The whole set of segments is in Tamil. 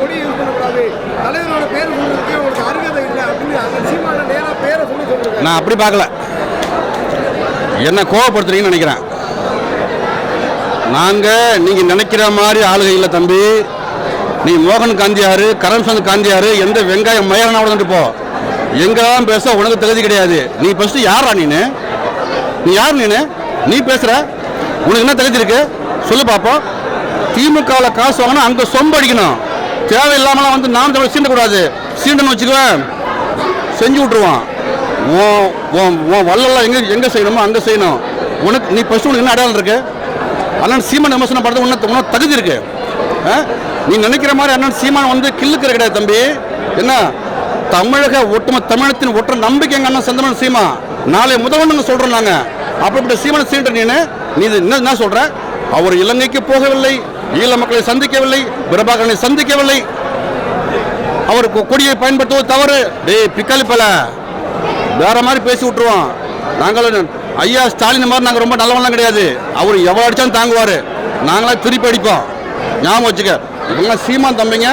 கொடி யூஸ் பண்ணக்கூடாது. தலைவரோட பேர் சொல்றதுக்கு உங்களுக்கு அருகதை இல்லை அப்படின்னு அந்த சீமான நேராக பேரை சொல்லி சொல்லுங்க நான் அப்படி பார்க்கல. என்ன கோவப்படுத்துறீங்கன்னு நினைக்கிறேன். நாங்கள் நீங்கள் நினைக்கிற மாதிரி ஆளுகை இல்லை தம்பி. நீ மோகன் காந்தியாரு கரம்சந்த் காந்தியாரு எந்த வெங்காயம் மயிரனா வந்துட்டு போ. எங்கெல்லாம் பேச உனக்கு தகுதி கிடையாது. நீ ஃபஸ்ட்டு யாரா நீனு? நீ யார் நீனு? நீ பேசுற. உனக்கு என்ன தகுதி இருக்கு? சொல்லு பார்ப்போம் திமுகவில் காசு வாங்கினா அங்கே சொம்பு அடிக்கணும். தேவையில்லாமலாம் வந்து நாம் தமிழ் சீண்டக்கூடாது. சீண்டன்னு வச்சுக்குவேன். செஞ்சு விட்ருவான் உன் உன் ஓ வல்லெல்லாம் எங்கே எங்கே செய்யணுமோ அங்கே செய்யணும். உனக்கு நீ ஃபஸ்ட்டு உனக்கு என்ன அடையாளம் இருக்கு? அண்ணன் சீமான் விமர்சனம் பண்ணுறது உனக்கு உனக்கு தகுதி இருக்கு. ஆ? நீ நினைக்கிற மாதிரி அண்ணன் சீமான் வந்து கில்லுக்கிற கிடையாது தம்பி. என்ன? தமிழக ஒட்டும தமிழத்தின் ஒற்ற நம்பிக்கை எங்கள் அண்ணன் செந்தமன் சீமா? நாளை முதல்வன் சொல்கிறோம் நாங்கள் அப்படிப்பட்ட சீமனை சீண்டர் நீனு. நீ என்ன சொல்கிற அவர் இலங்கைக்கு போகவில்லை. ஈழ மக்களை சந்திக்கவில்லை பிரபாகரனை சந்திக்கவில்லை. அவர் கொடியை பயன்படுத்துவது தவறு. டேய் பிக்காளி பல. வேற மாதிரி பேசி விட்டுருவோம் நாங்கள் ஐயா ஸ்டாலின் மாதிரி நாங்கள் ரொம்ப நல்லவன்லாம் கிடையாது. அவர் எவ்வளோ அடித்தாலும் தாங்குவார். நாங்களாம் திருப்பி அடிப்போம். ஞாபகம் வச்சுக்க இவங்களாம் சீமான் தம்பிங்க.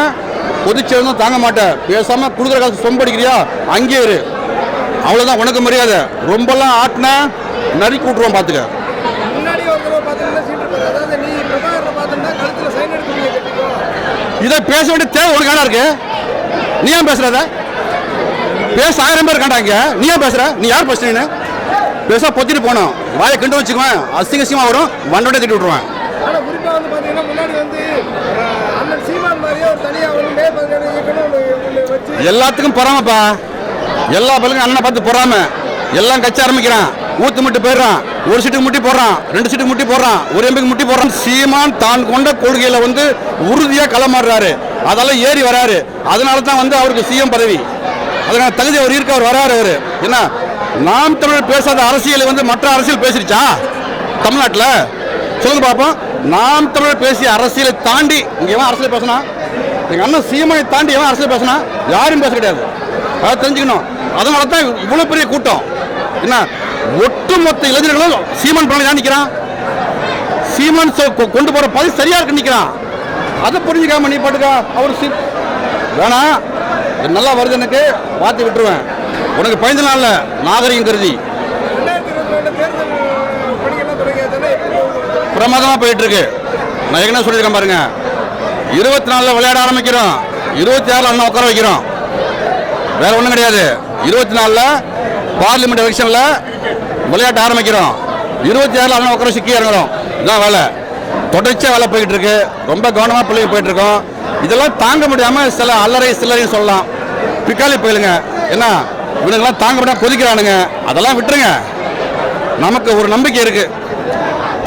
பொதுச்சேர்ந்தும் தாங்க மாட்டேன் பேசாமல் கொடுக்குற காசு சொம்படிக்கிறியா அங்கேயே இரு. அவ்வளோதான் உனக்கு மரியாதை. ரொம்பலாம் ஆட்டினா நறுக்கி விட்ருவோம் பார்த்துக்க இதை பேச வேண்டிய தேவை உனக்கு என்ன இருக்கு? நீ ஏன் பேசுறத பேச ஆயிரம் பேர் காண்டாங்க நீ ஏன் பேசுற? நீ யார் பேசுறீன்னு பேச பொத்திட்டு போனோம் வாயை கிண்டு வச்சுக்குவேன். அசிங்க அசிங்கமா வரும். வண்டோட திட்டி விட்டுருவேன். ஒரு ஒரு எல்லாத்துக்கும் பொறாமப்பா. எல்லா பல்லுங்க அண்ணனை பார்த்து பொறாம. எல்லாம் கட்சி ஆரம்பிக்கிறான். ஊத்து முட்டி போயிடுறான். ஒரு சீட்டுக்கு முட்டி போடுறான். ரெண்டு சீட்டுக்கு முட்டி போடுறான். ஒரு எம்பிக்கு முட்டி போடுறான். சீமான் தான் கொண்ட கொள்கையில வந்து உறுதியா களமாடுறாரு. அதெல்லாம் ஏறி வராரு. அதனால தான் வந்து அவருக்கு சிஎம் பதவி. அதனால தகுதி அவர் இருக்க அவர் வராரு அவரு. என்ன? நாம் தமிழர் பேசாத அரசியலை வந்து மற்ற அரசியல் பேசிருச்சா தமிழ்நாட்டில்? சொல்லுங்க பார்ப்போம் நாம் தமிழர் பேசிய அரசியலை தாண்டி இங்க எவன் அரசியல் பேசினா? எங்க அண்ணன் சீமானை தாண்டி எவன் அரசியல் பேசினா? யாரும் பேச கிடையாது. அதை தெரிஞ்சுக்கணும். அதனால தான் இவ்வளோ பெரிய கூட்டம். என்ன? ஒட்டுமொத்த இளைஞர்களும் சீமான் பிள்ளை தான் நிற்கிறான் சீமான் கொ- கொண்டு போற பதில் சரியா இருக்கு நிற்கிறான் அதை புரிஞ்சுக்காம நீ பாட்டுக்கா அவர் வேணா இது நல்லா வருது எனக்கு பார்த்து விட்டுருவேன். உனக்கு பதினஞ்சு நாள்ல நாகரிகம் கருதி. பிரமாதமாக போயிட்டு இருக்கு நான் ஏற்கனவே சொல்லியிருக்கேன் பாருங்க. இருபத்தி நாலில் விளையாட ஆரம்பிக்கிறோம். இருபத்தி ஆறில் அண்ணன் உட்கார வைக்கிறோம். வேற ஒன்றும் கிடையாது. இருபத்தி நாலில் பார்லிமெண்ட் எலெக்ஷனில் விளையாட்ட ஆரம்பிக்கிறோம். இருபத்தி ஆறில் அண்ணன் உட்கார சிக்கி இறங்குறோம். இதான் வேலை. தொடர்ச்சியாக வேலை போயிட்டு இருக்கு. ரொம்ப கவனமாக பிள்ளைங்க போயிட்டு இருக்கோம். இதெல்லாம் தாங்க முடியாமல் சில அல்லறை சில்லறையும் சொல்லலாம். பிக்காலி போயிலுங்க. என்ன இவனுங்கெல்லாம் தாங்க முடியாமல் கொதிக்கிறானுங்க. அதெல்லாம் விட்டுருங்க. நமக்கு ஒரு நம்பிக்கை இருக்குது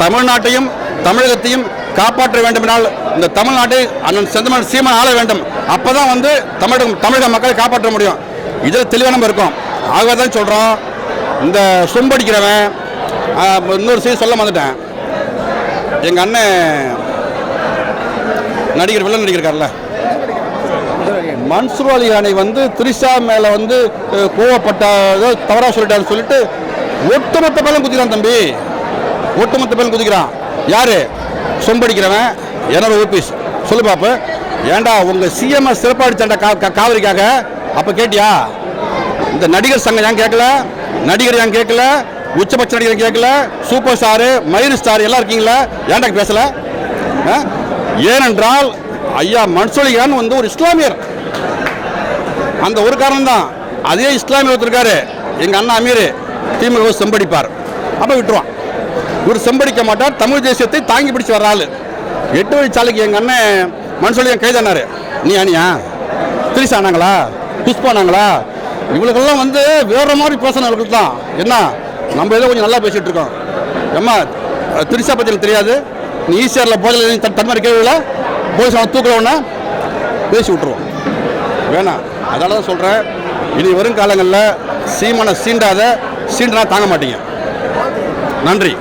தமிழ்நாட்டையும் தமிழகத்தையும் காப்பாற்ற வேண்டுமென்றால் இந்த தமிழ்நாட்டை அண்ணன் செந்தமன் சீமான் ஆள வேண்டும். அப்பதான் வந்து தமிழகம் தமிழக மக்களை காப்பாற்ற முடியும். இதில் தெளிவாக நம்ம இருக்கோம். ஆகவே தான் சொல்கிறோம் இந்த சொம்படிக்கிறவன் இன்னொரு செய்தி சொல்ல வந்துட்டேன் எங்கள் அண்ணன் நடிகர் வில்லன் நடிகர் மன்சூர் அலி அணை வந்து திரிஷா மேலே வந்து அஹ், கோவப்பட்ட தவறாக சொல்லிட்டான்னு சொல்லிட்டு ஒட்டுமொத்த பேரும் குதிக்கிறான் தம்பி. ஒட்டுமொத்த பேரும் குதிக்கிறான். யாரு? சொம்படிக்கிறவன் என்னோட ஓபிஸ் சொல்லு பாப்பு. ஏன்டா உங்கள் சிஎம்எஸ் சிறப்பாடிச்சாண்டா கா காவிரிக்காக அப்போ கேட்டியா? இந்த நடிகர் சங்கம் ஏன் கேட்கல? நடிகர் ஏன் கேட்கல? உச்சபட்ச நடிகர் கேட்கல? சூப்பர் ஸ்டாரு மயிர் ஸ்டார் எல்லாம் இருக்கீங்களா? ஏன்டா பேசல? ஆ? ஏனென்றால் ஐயா மன்சூலிகான் வந்து ஒரு இஸ்லாமியர். அந்த ஒரு காரணம் தான் அதே இஸ்லாமிய ஒருத்தருக்காரு எங்கள் அண்ணா அமீர். திமுக செம்படிப்பார். அப்போ விட்டுருவான். இவர் செம்படிக்க மாட்டார். தமிழ் தேசியத்தை தாங்கி பிடிச்சி வர்ற ஆள். எட்டு வழிச்சாலைக்கு எங்கள் அண்ணன் மன்சூலிகான் கைதானார். நீ அணியா? திரிசானாங்களா புஷ்பானாங்களா இவங்களுக்கெல்லாம் வந்து வேற மாதிரி பேசினவர்கள் தான். என்ன? நம்ம ஏதோ கொஞ்சம் நல்லா பேசிட்டு இருக்கோம். ஏம்மா திரிசா பற்றி எனக்கு தெரியாது. நீ ஈஸியாரில் போதில் தன்மாரி கேள்வியில் போலீஸ் அவன் தூக்கல உடனே பேசி விட்ருவோம் வேணாம். அதனால தான் சொல்கிறேன் இனி வரும் காலங்களில் சீமான சீண்டாத சீண்டனா தாங்க மாட்டீங்க. நன்றி.